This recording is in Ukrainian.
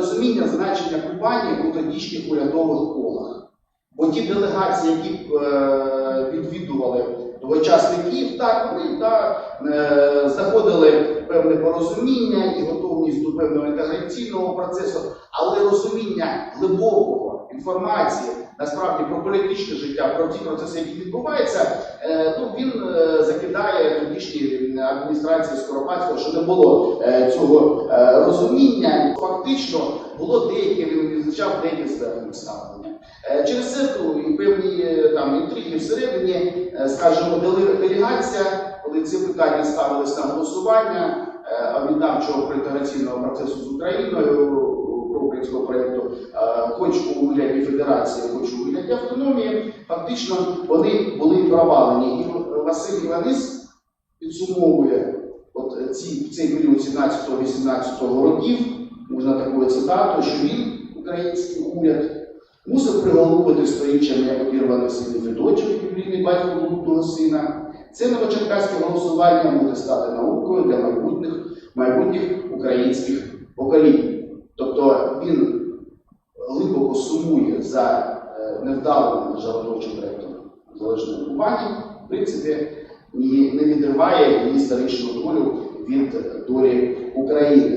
нерозуміння значення Кубані у тодішніх урядових колах. Бо ті делегації, які е, відвідували тогочасний Київ, так, вони та, е, знаходили певне порозуміння і готовність до певного інтеграційного процесу, але розуміння глибокого інформації насправді про політичне життя, про ті процеси, які відбуваються, е, ну, він е, закидає тодішній адміністрації Скоропадського, що не було е, цього е, розуміння. Фактично було деяке, він відзначав деякі звернення ставлення. Е, Через це і певні е, там інтриги всередині, е, скажімо, делегація, коли ці питання ставились на голосування е, об'єднавчого проінтеграційного процесу з Україною українського проєкту, е, хоч у вигляді федерації, хоч у вигляді автономії, фактично вони були провалені. І Василь Іванис підсумовує от ці, цей період 17-18 років, можна такою цитатою, що він, український уряд, мусив приголубити сторіччями як обірваних синів Федотів, ювілійний батько блудного сина. Це новочеркаське голосування буде стати наукою для майбутніх, майбутніх українських поколінь. Тобто він глибоко сумує за е, невдалим державотворчим проєктом залежної Кубані, в принципі, і не відриває її історичну долю від долі України.